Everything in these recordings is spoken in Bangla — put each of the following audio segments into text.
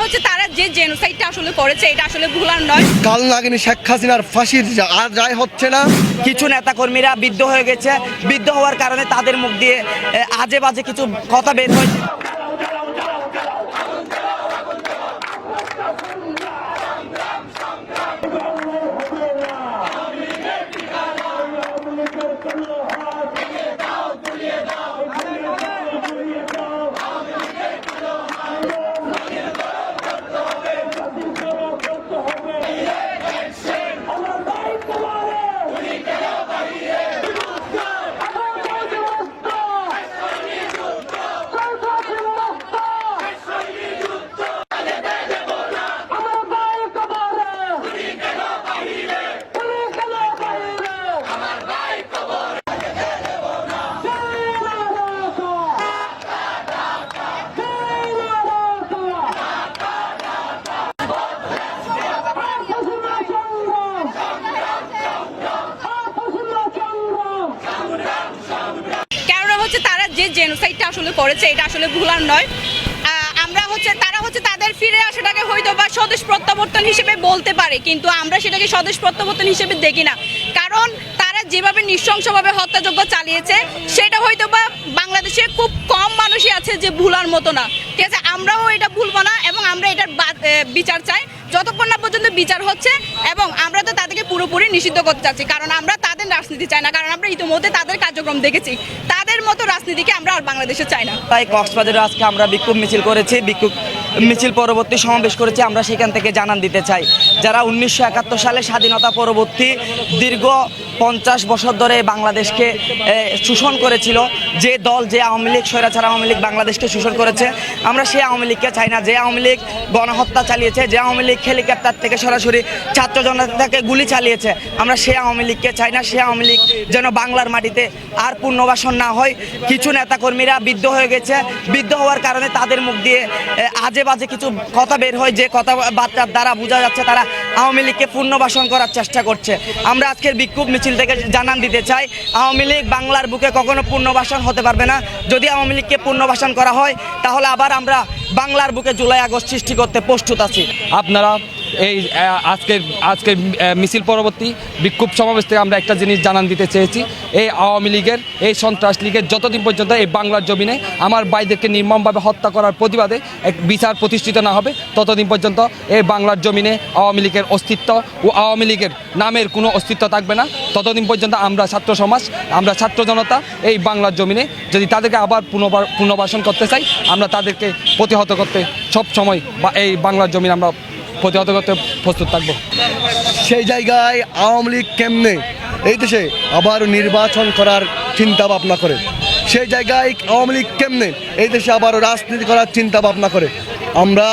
হচ্ছে তারা যে জেনোসাইডটা আসলে করেছে এটা আসলে ভুলার নয়। কাল নাগিনী শেখ হাসিনার ফাঁসির যা- আর রায় হচ্ছে না। কিছু নেতাকর্মীরা বিদ্ধ হয়ে গেছে। বিদ্ধ হওয়ার কারণে তাদের মুখ দিয়ে আজে বাজে কিছু কথা বের হয়েছে। যে জেনোসাইডটা আসলে করেছে, এটা আসলে ভুলার নয়। আমরা হচ্ছে, তারা হচ্ছে তাদের ফিরে আসাটাকে হয়তো বা স্বদেশ প্রত্যাবর্তন হিসেবে বলতে পারে, কিন্তু আমরা সেটাকে স্বদেশ প্রত্যাবর্তন হিসেবে দেখি না। কারণ তারা যেভাবে নৃশংসভাবে হত্যাযজ্ঞ চালিয়েছে, সেটা হয়তো বা বাংলাদেশে খুব কম মানুষই আছে যে ভুলার মতো না। ঠিক আছে, আমরাও এটা ভুলবো না এবং আমরা এটার বিচার চাই। যতক্ষণ না পর্যন্ত বিচার হচ্ছে, এবং আমরা তো তাদেরকে পুরোপুরি নিষিদ্ধ করতে চাচ্ছি। কারণ আমরা তাদের রাজনীতি চাই না, কারণ আমরা ইতিমধ্যে তাদের কার্যক্রম দেখেছি। তাদের মতো রাজনীতিকে আমরা আর বাংলাদেশে চাই না। তাই কক্সবাজারে আজকে আমরা বিক্ষোভ মিছিল করেছি। বিক্ষোভ মিছিল পরবর্তী সমাবেশ করেছি আমরা সেখান থেকে জানান দিতে চাই। যারা উনিশশো একাত্তর সালে স্বাধীনতা পরবর্তী দীর্ঘ পঞ্চাশ বছর ধরে বাংলাদেশকে শোষণ করেছিল যে দল যে আওয়ামী লীগ স্বৈরাচার আওয়ামী লীগ বাংলাদেশকে শোষণ করেছে আমরা সেই আওয়ামী লীগকে চাই না। যে আওয়ামী লীগ গণহত্যা চালিয়েছে যে আওয়ামী লীগ হেলিকপ্টার থেকে সরাসরি ছাত্র জনতাকে গুলি চালিয়েছে আমরা সেই আওয়ামী লীগকে চাই না। সেই আওয়ামী লীগ যেন বাংলার মাটিতে আর পুনর্বাসন না হয়। কিছু নেতাকর্মীরা বিদ্ধ হয়ে গেছে। বিদ্ধ হওয়ার কারণে তাদের মুখ দিয়ে এ, আজে বাজে কিছু কথা বের হয়, যে কথা বার্তার দ্বারা বোঝা যাচ্ছে, তারা আওয়ামী লীগকে পুনর্বাসন করার চেষ্টা করছে। আমরা আজকের বিক্ষোভ মিছিল থেকে জানান দিতে চাই, আওয়ামী লীগ বাংলার বুকে কখনো পুনর্বাসন হতে পারবে না। যদি আওয়ামী লীগকে পুনর্বাসন করা হয়, তাহলে আবার আমরা বাংলার বুকে জুলাই আগস্ট সৃষ্টি করতে প্রস্তুত আছি। আপনারা এই আজকের আজকের মিছিল পরবর্তী বিক্ষোভ সমাবেশ থেকে আমরা একটা জিনিস জানান দিতে চেয়েছি। এই আওয়ামী লীগের, এই সন্ত্রাস লীগের যতদিন পর্যন্ত এই বাংলার জমিনে আমার ভাইদেরকে নির্মমভাবে হত্যা করার প্রতিবাদে এক বিচার প্রতিষ্ঠিত না হবে, ততদিন পর্যন্ত এই বাংলার জমিনে আওয়ামী লীগের অস্তিত্ব ও আওয়ামী লীগের নামের কোনো অস্তিত্ব থাকবে না। ততদিন পর্যন্ত আমরা ছাত্র সমাজ, আমরা ছাত্র জনতা এই বাংলার জমিনে যদি তাদেরকে আবার পুনর্বাসন করতে চাই, আমরা তাদেরকে প্রতিহত করতে সব সময় বা এই বাংলার জমিনে আমরা প্রতিহত করতে প্রস্তুত থাকব। সেই জায়গায় আওয়ামী লীগ কেমনে এই দেশে আবার নির্বাচন করার চিন্তা ভাবনা করে? সেই জায়গায় আওয়ামী লীগ কেমনে এই দেশে আবার রাজনীতি করার চিন্তা ভাবনা করে? আমরা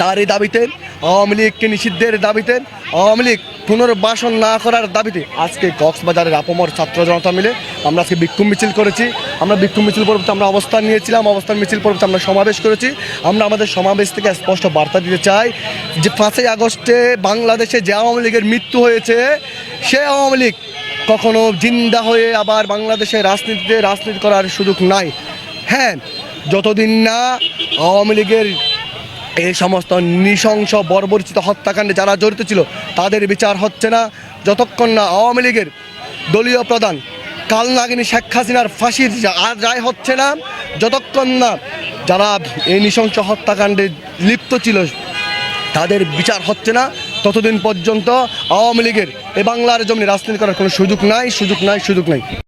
তারই দাবিতে আওয়ামী লীগকে নিষিদ্ধের দাবিতে আওয়ামী লীগ পুনর্বাসন না করার দাবিতে আজকে কক্সবাজারের আপমর ছাত্র জনতা মিলে আমরা আজকে বিক্ষোভ মিছিল করেছি। আমরা বিক্ষোভ মিছিল পরবর্তী আমরা অবস্থান নিয়েছিলাম, অবস্থান মিছিল পরবর্তী আমরা সমাবেশ করেছি। আমরা আমাদের সমাবেশ থেকে স্পষ্ট বার্তা দিতে চাই যে পাঁচই আগস্টে বাংলাদেশে যে আওয়ামী লীগের মৃত্যু হয়েছে, সে আওয়ামী লীগ কখনো জিন্দা হয়ে আবার বাংলাদেশে রাজনীতিতে রাজনীতি করার সুযোগ নাই। হ্যাঁ যতদিন না আওয়ামী লীগের এই সমস্ত নৃশংস, বর্বরচিত হত্যাকাণ্ডে যারা জড়িত ছিল, তাদের বিচার হচ্ছে না। যতক্ষণ না আওয়ামী লীগের দলীয় প্রধান কাল নাগিনী শেখ হাসিনার ফাঁসির আর রায় হচ্ছে না, যতক্ষণ না যারা এই নৃশংস হত্যাকাণ্ডে লিপ্ত ছিল, তাদের বিচার হচ্ছে না। ততদিন পর্যন্ত আওয়ামী লীগের এ বাংলার জমি রাজনীতি করার কোনো সুযোগ নাই সুযোগ নাই সুযোগ নাই।